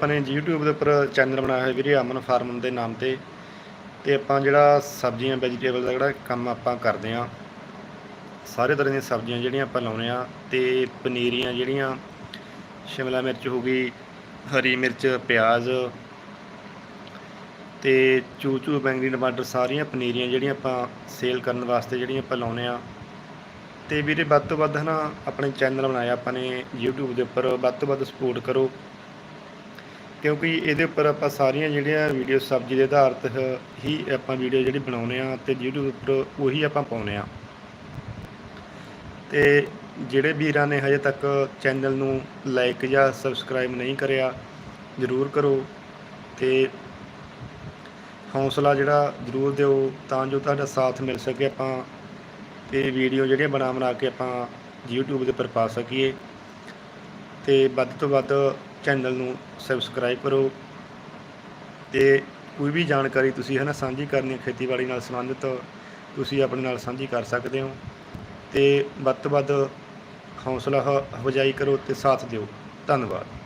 ਆਪਾਂ ਨੇ YouTube ਦੇ ਉੱਪਰ ਚੈਨਲ ਬਣਾਇਆ ਹੋਇਆ ਵੀਰੇ, ਅਮਨ ਫਾਰਮ ਦੇ ਨਾਮ ਤੇ। ਤੇ ਆਪਾਂ ਜਿਹੜਾ ਸਬਜ਼ੀਆਂ ਵੈਜੀਟੇਬਲ ਦਾ ਜਿਹੜਾ ਕੰਮ ਆਪਾਂ ਕਰਦੇ ਆ ਸਾਰੇ ਤਰ੍ਹਾਂ ਦੀਆਂ ਸਬਜ਼ੀਆਂ ਜਿਹੜੀਆਂ ਆਪਾਂ ਲਾਉਨੇ ਆ ਤੇ ਪਨੀਰੀਆਂ ਜਿਹੜੀਆਂ, ਸ਼ਿਮਲਾ ਮਿਰਚ ਹੋ ਗਈ, ਹਰੀ ਮਿਰਚ, ਪਿਆਜ਼ ਤੇ ਚੂ ਬੈਂਗਣੀ, ਟਮਾਟਰ ਸਾਰੀਆਂ ਪਨੀਰੀਆਂ ਜਿਹੜੀਆਂ ਆਪਾਂ ਸੇਲ ਕਰਨ ਵਾਸਤੇ ਜਿਹੜੀਆਂ ਆਪਾਂ ਲਾਉਨੇ ਆ ਤੇ ਵੀਰੇ ਵੱਧ ਤੋਂ ਵੱਧ ਹਨਾ, ਆਪਣੇ ਚੈਨਲ ਬਣਾਇਆ ਆਪਾਂ ਨੇ YouTube ਦੇ ਉੱਪਰ, ਵੱਧ ਤੋਂ ਵੱਧ ਸਪੋਰਟ ਕਰੋ। ਕਿਉਂਕਿ ਇਹਦੇ ਉੱਪਰ ਆਪਾਂ ਸਾਰੀਆਂ ਜਿਹੜੀਆਂ ਵੀਡੀਓ ਸਬਜ਼ੀ ਦੇ ਆਧਾਰਿਤ ਹੀ ਆਪਾਂ ਵੀਡੀਓ ਜਿਹੜੀ ਬਣਾਉਨੇ ਆ ਤੇ YouTube ਉੱਪਰ ਉਹੀ ਆਪਾਂ ਪਾਉਨੇ ਆ ਤੇ ਜਿਹੜੇ ਵੀਰਾਂ ਨੇ ਹਜੇ ਤੱਕ ਚੈਨਲ ਨੂੰ ਲਾਈਕ ਜਾਂ ਸਬਸਕ੍ਰਾਈਬ ਨਹੀਂ ਕਰਿਆ, ਜ਼ਰੂਰ ਕਰੋ ਤੇ ਹੌਸਲਾ ਜਿਹੜਾ ਜ਼ਰੂਰ ਦਿਓ ਤਾਂ ਜੋ ਤੁਹਾਡਾ ਸਾਥ ਮਿਲ ਸਕੇ ਆਪਾਂ ਤੇ ਵੀਡੀਓ ਜਿਹੜੀਆਂ ਬਣਾ ਬਣਾ ਕੇ ਆਪਾਂ YouTube ਦੇ ਉੱਪਰ ਪਾ ਸਕੀਏ। ਤੇ ਵੱਧ ਤੋਂ ਵੱਧ ਚੈਨਲ ਨੂੰ ਸਬਸਕ੍ਰਾਈਬ ਕਰੋ ਤੇ ਕੋਈ ਵੀ ਜਾਣਕਾਰੀ ਤੁਸੀਂ ਹੈ ਨਾ ਸਾਂਝੀ ਕਰਨੀ ਹੈ ਖੇਤੀਬਾੜੀ ਨਾਲ ਸੰਬੰਧਿਤ, ਤੁਸੀਂ ਆਪਣੇ ਨਾਲ ਸਾਂਝੀ ਕਰ ਸਕਦੇ ਹੋ ਤੇ ਵੱਧ ਤੋਂ ਵੱਧ ਹੌਸਲਾ ਅਫਜ਼ਾਈ ਕਰੋ ਤੇ ਸਾਥ ਦਿਓ। ਧੰਨਵਾਦ।